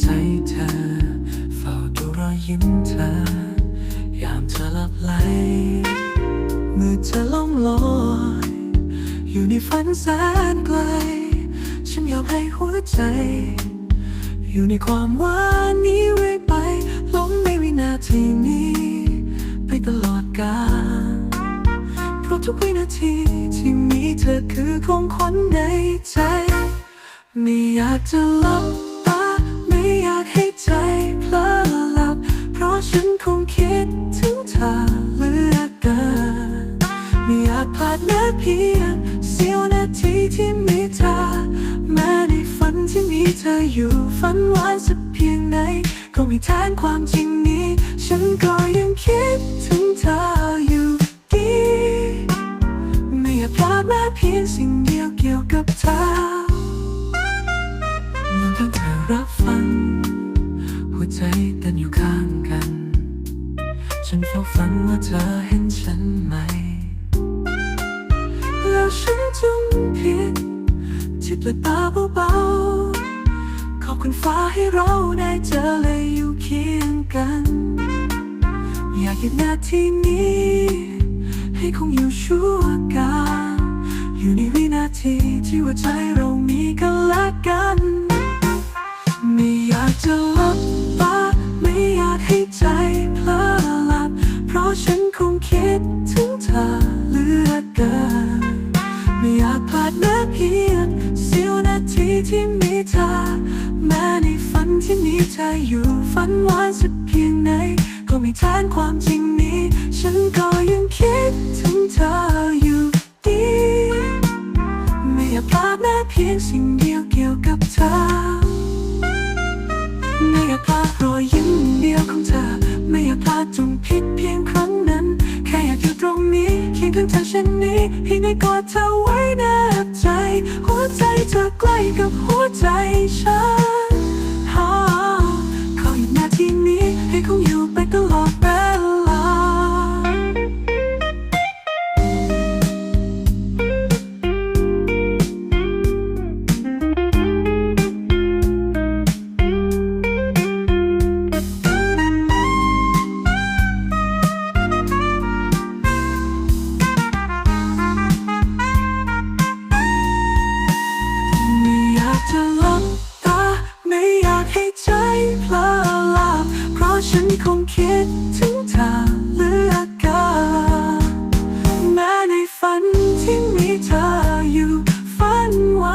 ใจเธอ เฝ้าดูรอยยิ้มเธอ ยามเธอหลับไหลมื่อเธอล่องลอยอยู่ในฝันแสนไกล ฉันยอมให้หัวใจ อยู่ในความหวานนี้ไว้ไปหลงในวินาทีนี้ ไปตลอดกาลเพราะทุกวินาทีที่มีเธอคือของคนในใจ ไม่อยากจะลับ เพียงเสี้ยวนาทีที่มีเธอแม้ในฝันที่มีเธออยู่ฝันหวานสักเพียงไหน ก็ไม่แทนความจริงนี้ ฉันก็ยังคิดถึงเธออยู่ดีไม่อยากพลาดแม้เพียงสิ่งเดียวเกี่ยวกับเธอเมื่อเธอรับฟัง หัวใจเต้นอยู่ข้างกัน ฉันเฝ้าฝันว่าเธอเห็นฉันไหม แล้วฉันจึงผิดที่เปิดตาเบาๆขอบคุณฟ้าให้เราได้เจอและอยู่เคียงกัน อยากหยุดนาทีนี้ ให้คงอยู่ชั่วกาลอยู่ในวินาทีที่หัวใจเรามีกันและกัน ที่มีเธอ แม้ในฝันที่มีเธออยู่ฝันหวานสักเพียงไหน ก็ไม่แทนความจริงนี้ ฉันก็ยังคิดถึงเธออยู่ดี ไม่อยากพลาดแม้เพียงสิ่งเดียวเกี่ยวกับเธอ ไม่อยากพลาดรอยยิ้มเดียวของเธอ ไม่อยากพลาดจงผิดเพียงครั้งนั้น แค่อยากอยู่ตรงนี้เคียงข้างเธอเช่นนี้เพียงได้กอดเธอไว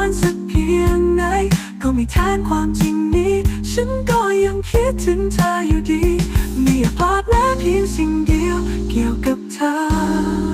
อนสักเพียงไหน ก็ไม่แทนความจริงนี้ ฉันก็ยังคิดถึงเธออยู่ดีไม่อยากพลาดแม้เพียงสิ่งเดียวเกี่ยวกับเธอ